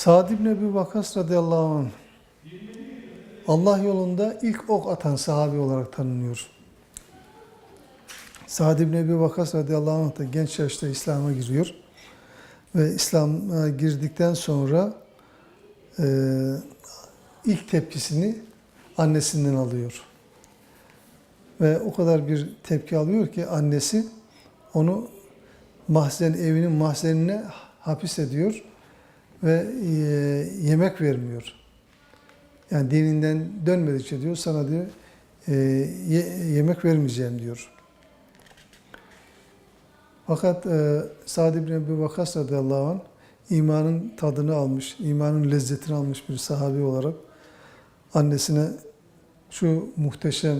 Sa'd ibn Ebi Vakas radıyallahu anh Allah yolunda ilk ok atan sahabi olarak tanınıyor. Sa'd ibn Ebi Vakas radıyallahu anh da genç yaşta İslam'a giriyor. Ve İslam'a girdikten sonra e, ilk tepkisini annesinden alıyor. Ve o kadar bir tepki alıyor ki annesi onu mahzen evinin mahzenine hapis ediyor ve e, yemek vermiyor. Yani dininden dönmedikçe diyor sana diyor e, ye- yemek vermeyeceğim diyor. Fakat e, Sa'd ibn Ebi Vakas radıyallahu anh imanın tadını almış, imanın lezzetini almış bir sahabi olarak annesine şu muhteşem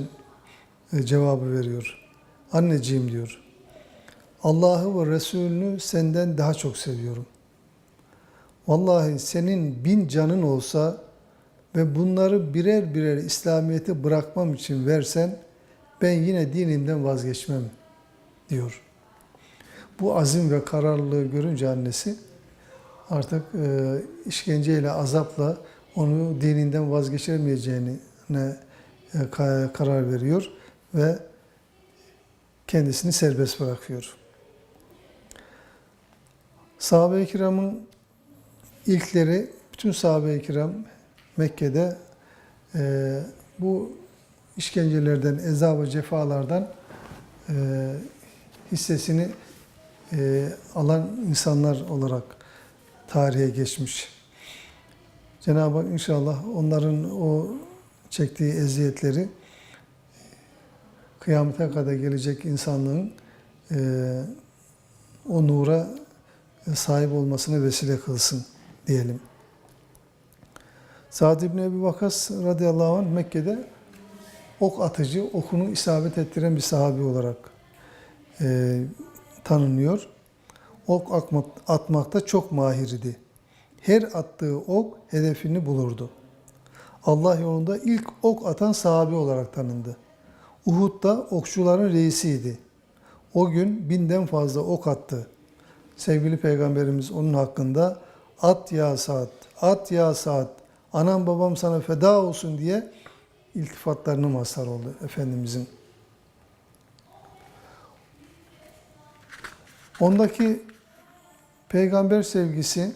e, cevabı veriyor. Anneciğim diyor. Allah'ı ve Resulünü senden daha çok seviyorum. Vallahi senin bin canın olsa ve bunları birer birer İslamiyet'e bırakmam için versen ben yine dinimden vazgeçmem diyor. Bu azim ve kararlılığı görünce annesi artık e, işkenceyle, azapla onu dininden vazgeçiremeyeceğine e, ka- karar veriyor ve kendisini serbest bırakıyor. Sahabe-i kiramın ilkleri, bütün sahabe-i kiram Mekke'de e, bu işkencelerden, eza ve cefalardan e, hissesini e, alan insanlar olarak tarihe geçmiş. Cenab-ı Hak inşallah onların o çektiği eziyetleri kıyamete kadar gelecek insanlığın e, o nura sahip olmasına vesile kılsın diyelim. Sa'd ibn Ebi Vakas radıyallahu anh Mekke'de ok atıcı, okunu isabet ettiren bir sahabi olarak e, tanınıyor. Ok atmak, atmakta çok mahir idi. Her attığı ok hedefini bulurdu. Allah yolunda ilk ok atan sahabi olarak tanındı. Uhud'da okçuların reisiydi. O gün binden fazla ok attı. Sevgili Peygamberimiz onun hakkında at ya Sa'd, at ya Sa'd, anam babam sana feda olsun diye iltifatlarına mazhar oldu Efendimizin. Ondaki peygamber sevgisi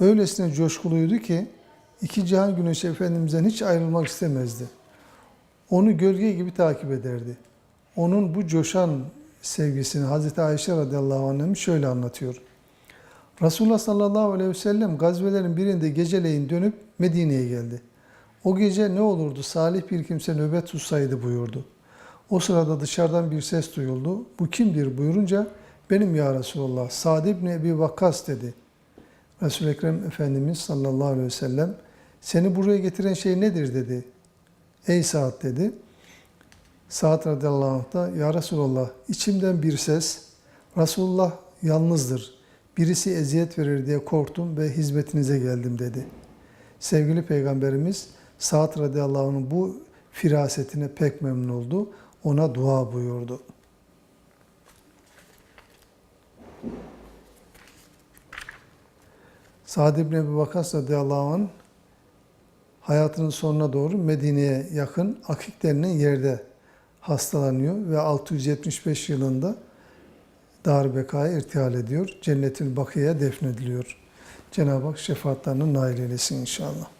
öylesine coşkuluydu ki iki cihan güneşi Efendimiz'den hiç ayrılmak istemezdi. Onu gölge gibi takip ederdi. Onun bu coşan sevgisini Hazreti Ayşe radıyallahu anh'ım şöyle anlatıyor. Resulullah sallallahu aleyhi ve sellem gazvelerin birinde geceleyin dönüp Medine'ye geldi. O gece ne olurdu salih bir kimse nöbet tutsaydı buyurdu. O sırada dışarıdan bir ses duyuldu. Bu kimdir buyurunca benim ya Resulullah Sa'd ibn Ebi Vakkas dedi. Resul-i Ekrem Efendimiz sallallahu aleyhi ve sellem seni buraya getiren şey nedir dedi. Ey Sa'd dedi. Sa'd radıyallahu anh da ya Resulallah içimden bir ses Resulullah yalnızdır. Birisi eziyet verir diye korktum ve hizmetinize geldim dedi. Sevgili Peygamberimiz Sa'd radıyallahu anh'ın bu firasetine pek memnun oldu. Ona dua buyurdu. Sa'd ibn Ebi Vakas radıyallahu anh hayatının sonuna doğru Medine'ye yakın Akik denilen yerde hastalanıyor ve 675 yılında Dar Beka'ya irtihal ediyor. Cennetin Bakı'ya defnediliyor. Cenab-ı Hak şefaatlerine nail eylesin inşallah.